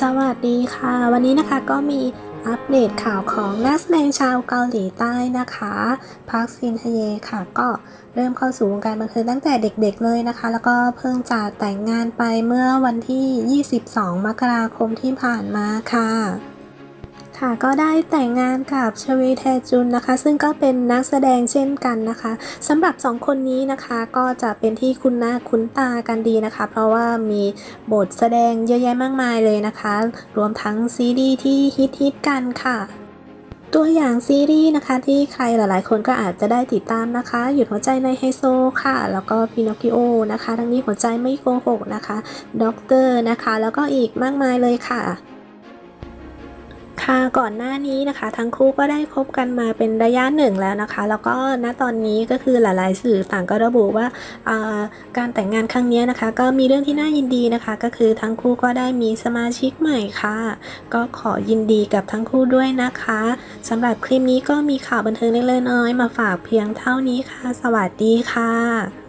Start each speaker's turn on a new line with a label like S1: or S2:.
S1: สวัสดีค่ะ วันนี้นะคะก็มีอัปเดตข่าวของนักแสดงชาวเกาหลีใต้นะคะพักซินฮเยค่ะ ก็เริ่มเข้าสู่วงการบันเทิงตั้งแต่เด็กๆเลยนะคะ แล้วก็เพิ่งจะแต่งงานไปเมื่อวันที่ 22 มกราคมที่ผ่านมาค่ะ ค่ะ ก็ได้แต่งงานกับชวีแทจุนนะคะ ซึ่งก็เป็นนักแสดงเช่นกันนะคะสำหรับสองคนนี้นะคะก็จะเป็นที่คุ้นหน้าคุ้นตากันดีนะคะ เพราะว่ามีบทแสดงเยอะแยะมากมายเลยนะคะ รวมทั้งซีรีส์ที่ฮิตฮิตๆกันค่ะตัวอย่างซีรีส์นะคะที่ใครหลายๆ คนก็อาจจะได้ติดตามนะคะ หยุดหัวใจในไฮโซค่ะ แล้วก็พินอคคิโอนะคะ ทั้งนี้หัวใจไม่โกหกนะคะด็อกเตอร์นะคะ แล้วก็อีกมากมายเลยค่ะ ค่ะก่อนหน้านี้นะคะ ทั้งคู่ก็ได้คบกันมาเป็นระยะหนึ่งแล้วนะคะ แล้วก็ณตอนนี้ก็คือหลายๆ สื่อต่างก็ระบุว่าการแต่งงานครั้งนี้นะคะ ก็มีเรื่องที่น่ายินดีนะคะ ก็คือทั้งคู่ก็ได้มีสมาชิกใหม่ค่ะ ก็ขอยินดีกับทั้งคู่ด้วยนะคะสำหรับคลิปนี้ก็มีข่าวบันเทิงเล็กๆน้อยๆมาฝากเพียงเท่านี้ค่ะ สวัสดีค่ะ